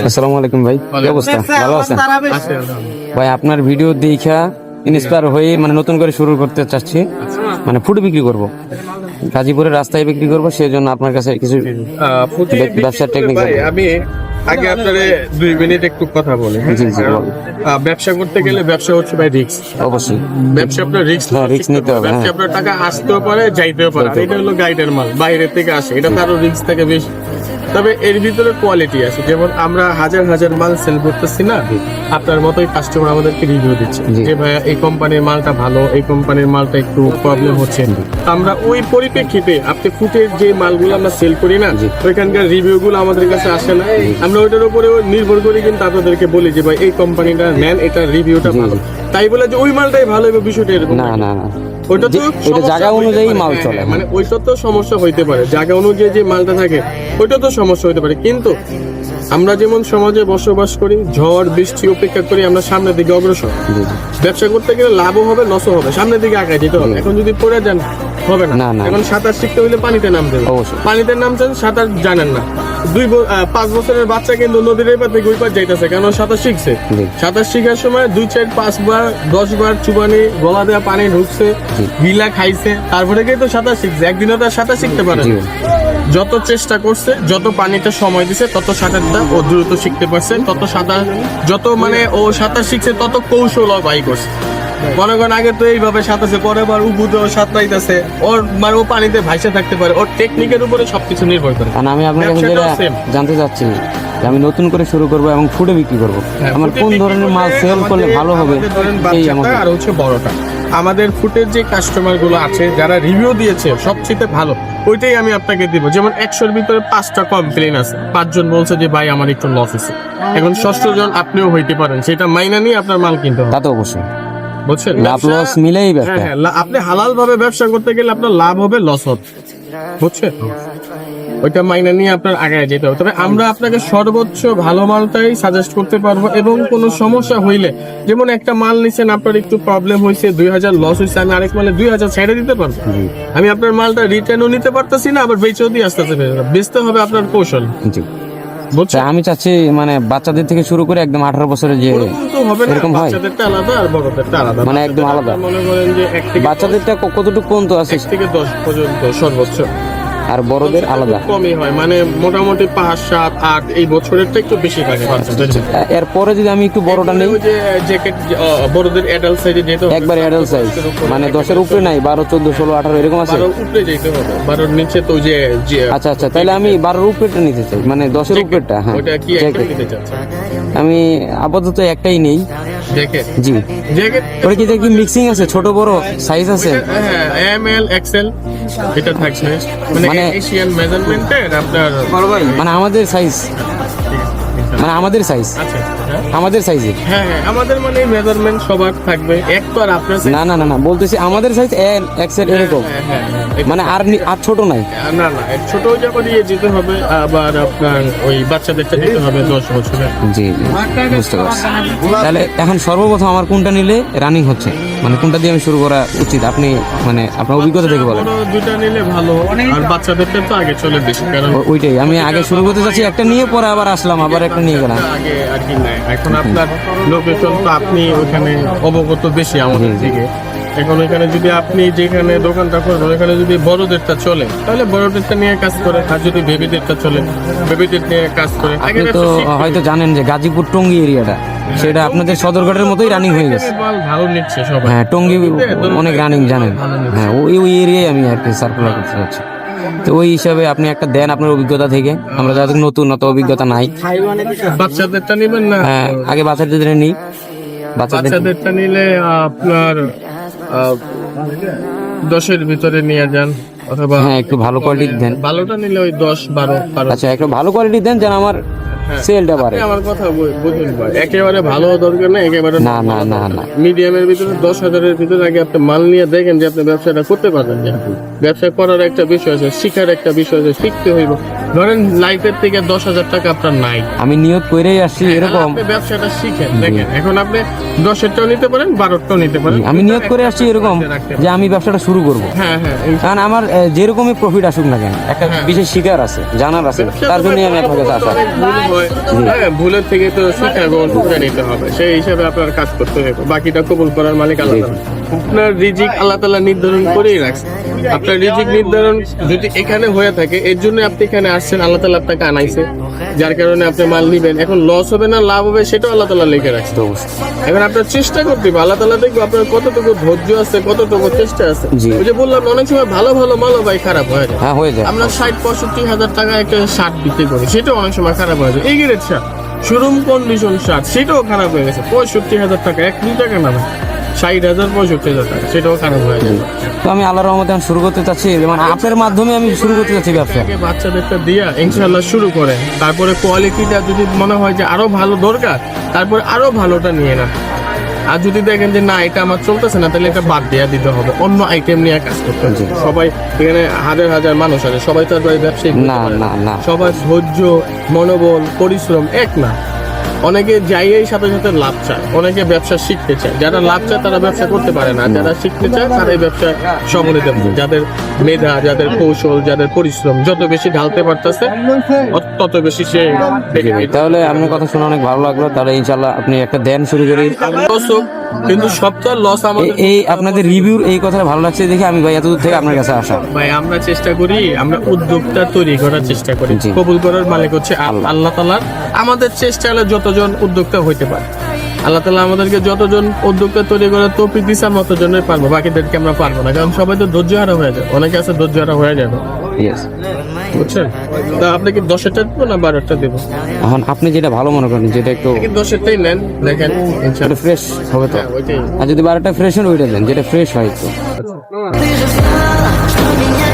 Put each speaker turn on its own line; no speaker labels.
আসসালামু আলাইকুম ভাই কি অবস্থা? ভালো আছেন? ভাই আপনার ভিডিও দেখা ইন্সপায়ার হয়ে মানে নতুন করে শুরু করতে চাচ্ছি। মানে ফুড বিক্রি করব। গাজীপুরের রাস্তায় বিক্রি করব সেই জন্য আপনার কাছে কিছু ব্যবসার টেকনিক
আমি আগে আপনারে দুই মিনিট একটু কথা বলি হ্যাঁ? ব্যবসা করতে গেলে ব্যবসা হচ্ছে ভাই রিস্ক
অবশ্যই।
ব্যবসা আপনার রিস্ক
হ্যাঁ, risk নিতে হবে,
ব্যবসা
হ্যাঁ।
আপনার টাকা আসতেও পারে যাইতেও পারে। এটা হলো গাইডের মাল। বাইরে থেকে আসে। এটা তারও রিস্ক থাকে বেশি। তবে এর ভিতরে কোয়ালিটি আছে। যেমন আমরা হাজার হাজার মাল সেল করতেছি না আপনার মতোই কাস্টমার আমাদেরকে রিভিউ দিচ্ছে যে ভাইয়া এই কোম্পানির মালটা ভালো এই কোম্পানির মালটা একটু প্রবলেম হচ্ছে। আমরা ওই পরিপ্রেক্ষিতে আপনি ফুটের যে মালগুলো আমরা সেল করি না ওইখানকার রিভিউ গুলো আমাদের কাছে আসে না। আমরা ওইটার উপরে নির্ভর করি কিন্তু আপনাদেরকে বলি যে ভাই এই কোম্পানিটা নেন এটা রিভিউটা ভালো। তাই বলে যে ওই মালটাই ভালো হবে বিষয়টা এরকম
না
না।
না।
ওইটা তো
ওইটা জায়গা অনুযায়ী মাল
হ্যাঁ,
চলে,
মানে ওইটা তো সমস্যা হইতে পারে। জায়গা অনুযায়ী যে মালটা থাকে ওইটা তো সমস্যা হইতে পারে। কিন্তু আমরা যেমন সমাজে বসবাস করি ঝড় বৃষ্টি উপেক্ষা করি আমরা সামনের দিকে অগ্রসর। ব্যবসা করতে গেলে লাভও হবে লসও হবে। সামনের দিকে আগায় যেতে হবে। এখন যদি পড়ে যান হবে না। এখন সাঁতার শিখতে হলে পানিতে নামতে হবে।
অবশ্যই।
পানিতে নামছেন সাঁতার জানেন না। দুই পাঁচ বছরের বাচ্চা কিন্তু নদীর এই পার থেকে ওই পার যাইতেছে কেন সাঁতার শিখছে। সাঁতার শিখার সময় দুই চার পাঁচ বার দশ বার চুবানি গলা দেওয়া পানি ঢুকছে। গিলা খাইছে তারপরে গিয়ে তো সাঁতার শিখছে। একদিনও তার সাঁতার শিখতে পারে না। যত চেষ্টা করছে যত পানিতে সময় দিছে তত সাঁতারটা ও দ্রুত শিখতে পারছে তত সাঁতার যত মানে ও সাঁতার শিখছে তত কৌশল ও বাই করছে। মনে করেন আগে তো এইভাবে সাঁতারছে পরে আবার উবুতে ও সাঁতরাইতেছে ওর মানে ও পানিতে ভাইসে থাকতে পারে ওর টেকনিকের উপরে সবকিছু নির্ভর করে।
কারণ আমি আপনার কাছে যেটা জানতে চাচ্ছি যে আমি নতুন করে শুরু করব এবং ফুডে বিক্রি করব।
হ্যাঁ,
আমার কোন ধরনের
মাছ
সেল করলে ভালো হবে? এই আমাকে।
আর হচ্ছে বড়টা। আমাদের ফুটের যে কাস্টমারগুলো আছে যারা রিভিউ দিয়েছে সবচেয়ে ভালো ওইটাই আমি আপনাকে দিব। যেমন একশোর ভিতরে পাঁচটা কমপ্লেন আছে। পাঁচজন বলছে যে ভাই আমার একটু লস হয়েছে। এখন ষষ্ঠ জন আপনিও হইতে পারেন। সেটা মাইনা নিয়ে আপনার মাল কিনতে হবে।
তা তো অবশ্যই।
বুঝছেন?
লাভ লস মিলেই
হ্যাঁ
ব্যবসা
হ্যাঁ আপনি হালাল ভাবে ব্যবসা করতে গেলে আপনার লাভ হবে লস হবে। বুঝছেন? ওইটা মাইনা নিয়ে আপনার আগায় যেতে হবে। তবে আমরা আপনাকে সর্বোচ্চ ভালো মালটাই সাজেস্ট করতে পারব এবং কোনো সমস্যা হইলে যেমন একটা মাল নিছেন আপনার একটু প্রবলেম হয়েছে দুই হাজার লস হয়েছে আমি আরেক মালে দুই হাজার ছেড়ে দিতে পারব। আমি আপনার মালটা রিটার্নও নিতে পারতেছি না আবার বেচেও দিয়ে আসতে বেচতে হবে আপনার কৌশল।
জি। আমি চাচ্ছি মানে বাচ্চাদের থেকে শুরু করে একদম আঠারো বছরের যে এরকম হয়? মানে একদম আলাদা?
বাচ্চাদেরটা
কতটুকু কোন তো আছে
থেকে দশ পর্যন্ত সর্বোচ্চ।
আর বড়দের আলাদা।
কমই হয় মানে মোটামুটি পাঁচ সাত আট এই বছরেরটা একটু বেশি থাকে
এরপরে যদি আমি একটু বড়টা নেই
যে জ্যাকেট বড়দের অ্যাডাল্ট সাইজে যেতে হবে
একবার অ্যাডাল্ট সাইজ মানে দশের উপরে নাই বারো চোদ্দ ষোলো আঠারো এরকম আছে?
উপরে যেতে হবে বারোর নিচে তো যে
আচ্ছা আচ্ছা তাহলে আমি বারোর উপরেরটা নিতে চাই মানে দশের উপরেরটা হ্যাঁ আমি আপাতত একটাই নেই। জি।
জ্যাকেট
ওটা কি মিক্সিং আছে ছোট বড় সাইজ আছে?
হ্যাঁ এম এল এক্সেল এটা থাকছে। মানে
মানে-
এশিয়ান মেজারমেন্টের আপনার
মানে আমাদের সাইজ মানে আমাদের সাইজ
আচ্ছা।
আমাদের সাইজে
হ্যাঁ হ্যাঁ, আমাদের মানে মেজারমেন্ট সবার থাকবে। এক তো আর আপনার
না না না না বলতেছি আমাদের সাইজ এল এক্সেল এরকম।
হ্যাঁ হ্যাঁ।
মানে আর আর ছোট নাই?
না না ছোট জামা দিয়ে যেতে হবে আবার আপনার ওই বাচ্চাদেরটা দিতে হবে দশ বছরের
জি বুঝতে পারছি। তাহলে এখন সর্বপ্রথম আমার কোনটা নিলে রানিং হচ্ছে? মানে কোনটা দিয়ে আমি শুরু করা উচিত? আপনি মানে আপনার অভিজ্ঞতা থেকে বলেন।
বড় নিলে ভালো আর বাচ্চাদেরটা তো আগে চলে বেশি কারণ
ওইটাই আমি আগে শুরু করতে চাচ্ছি একটা নিয়ে পরে আবার আসলাম আবার একটা নিয়ে গেলাম।
আগে আর কি নাই এখন আপনার লোকেশন তো আপনি ওখানে অবগত বেশি আমাদের। দিকে। এখন ওইখানে যদি আপনি যেখানে দোকানটা করবেন ওইখানে যদি বড়দেরটা চলে তাহলে বড়দেরটা নিয়ে কাজ করে আর যদি বেবিদেরটা চলে বেবিদের নিয়ে কাজ করে। আগে
আপনি তো হয়তো জানেন যে গাজীপুর টঙ্গী এরিয়াটা সেটা আপনাদের সদরঘাটের মতোই রানিং হয়ে গেছে।
ভালো নিচ্ছে সবাই।
হ্যাঁ টঙ্গী অনেক রানিং জানেন। হ্যাঁ ওই ওই এরিয়ায় আমি আর কি সার্কুলার করতে চাচ্ছি। তো ওই হিসাবে আপনি একটা দেন আপনার অভিজ্ঞতা থেকে। আমরা যাদের নতুন অত অভিজ্ঞতা নাই।
বাচ্চাদেরটা নেবেন না?
হ্যাঁ আগে বাচ্চাদের নিই।
বাচ্চাদেরটা নিলে আপনার দশের ভিতরে নিয়ে যান অথবা
হ্যাঁ একটু ভালো কোয়ালিটির দেন।
ভালোটা নিলে ওই দশ বারো বারো।
আচ্ছা একটু ভালো কোয়ালিটির দেন যেন আমার সেলটা বাড়ে।
আমার কথা বুঝুন ভাই। একেবারে ভালো দরকার না একেবারে
না না না না।
মিডিয়ামের ভিতরে দশ হাজারের ভিতরে আগে আপনি মাল নিয়ে দেখেন যে আপনি ব্যবসাটা করতে পারবেন ব্যবসা করার একটা বিষয় আছে শিখার একটা বিষয় আছে শিখতে হইব। ধরেন লাইফের থেকে দশ হাজার টাকা আপনার নাই।
আমি নিয়ত করেই আসছি এরকম।
আপনি ব্যবসাটা শিখেন দেখেন এখন আপনি দশেরটাও নিতে পারেন বারোটাও নিতে পারেন।
আমি নিয়ত করে আসছি এরকম যে আমি ব্যবসাটা শুরু করব।
হ্যাঁ হ্যাঁ
কারণ আমার যেরকমই প্রফিট আসুক না কেন একটা বিশেষ শিকার আছে জানার আছে তার জন্যই আমি আপনার কাছে আসা।
হয়। হ্যাঁ, ভুলের থেকে তো শিক্ষা গ্রহণ করে নিতে হবে সেই হিসাবে আপনার কাজ করতে হবে বাকিটা কবুল করার মালিক তাআলা। আপনার রিজিক আল্লাহ তালা নির্ধারণ করেই রাখছে। আপনার রিজিক নির্ধারণ যদি এখানে হয়ে থাকে এর জন্য আপনি এখানে আসছেন আল্লাহ তালা আপনাকে আনাইছে। যার কারণে আপনি মাল নিবেন। এখন লস হবে না লাভ হবে সেটাও আল্লাহ তালা লিখে রাখছে। এখন আপনার চেষ্টা করতে হবে। আল্লাহ তালা দেখব আপনার কতটুকু ধৈর্য আছে কতটুকু চেষ্টা আছে। ওই যে বললাম অনেক সময় ভালো ভালো মালও ভাই খারাপ হয়ে। যায়
হ্যাঁ যায়।
আমরা ষাট পঁয়ষট্টি হাজার টাকা একটা শার্ট বিক্রি করি সেটাও অনেক সময় খারাপ হয়ে যায়। এই grade shirt showroom condition shirt সেটাও খারাপ হয়ে গেছে। পঁয়ষট্টি হাজার টাকা এক টাকা না। ষাট হাজার পঁয়ষট্টি হাজার টাকা সেটাও খারাপ হয়ে যায়
তো আমি আল্লাহর রহমতে শুরু করতে চাচ্ছি। মানে আপনার মাধ্যমে আমি শুরু করতে চাচ্ছি ব্যবসা।
আগে বাচ্চাদেরটা দিয়া ইনশাল্লাহ শুরু করে তারপরে কোয়ালিটিটা যদি মনে হয় যে আরও ভালো দরকার তারপরে আরও ভালোটা নিয়ে না আর যদি দেখেন যে না এটা আমার চলতেছে না তাহলে এটা বাদ দেওয়া দিতে হবে। অন্য আইটেম নিয়ে কাজ করতে হবে। সবাই এখানে হাজার হাজার মানুষ আছে সবাই তো আর ব্যবসায়ী
না। না না।
সবার ধৈর্য মনোবল পরিশ্রম এক না। অনেকে যাইয়েই সাথে সাথে লাভ চায় অনেকে ব্যবসা শিখতে চায়। যারা লাভ চায় তারা ব্যবসা করতে পারে না। যারা শিখতে চায় তারা এই ব্যবসা সম্মিলিত যাদের মেধা যাদের কৌশল যাদের পরিশ্রম যত বেশি ঢালতে পারতেছে তত বেশি সে
তাহলে আপনার কথা শুনে অনেক ভালো লাগল। তাহলে ইনশাল্লাহ আপনি একটা দেন শুরু করি।
কিন্তু সবটা লস আমাদের
এই- এই আপনাদের রিভিউর এই কথাটা ভালো লাগছে দেখে আমি ভাই এতদূর থেকে আপনার কাছে আসা।
ভাই আমরা চেষ্টা করি আমরা উদ্যোক্তা তৈরি করার চেষ্টা করি। কবুল করার মালিক হচ্ছে আল্লাহ। তালার আমাদের চেষ্টা হলে যতজন উদ্যোক্তা হইতে পারে। আল্লাহ তালা আমাদেরকে যতজন উদ্যোক্তা তৈরি করার তৌফিক দিচ্ছে আমরা ততজনের পারব। বাকিদেরকে আমরা পারব না কারণ সবাই তো ধৈর্য হারা হয়ে যায়। অনেকে আছে ধৈর্য হারা হয়ে যাবে।
ইয়েস
বুঝছেন? তা আপনি কি দশেরটা দেবো না বারোটা দেবো?
এখন আপনি যেটা ভালো মনে করেন যেটা একটু
কি দশেরটাই নেন দেখেন ইনশাআল্লাহ।
ফ্রেশ হবে তো।
হ্যাঁ,
আর যদি বারোটা ফ্রেশ হয় ওইটা দেন যেটা ফ্রেশ হয়
minha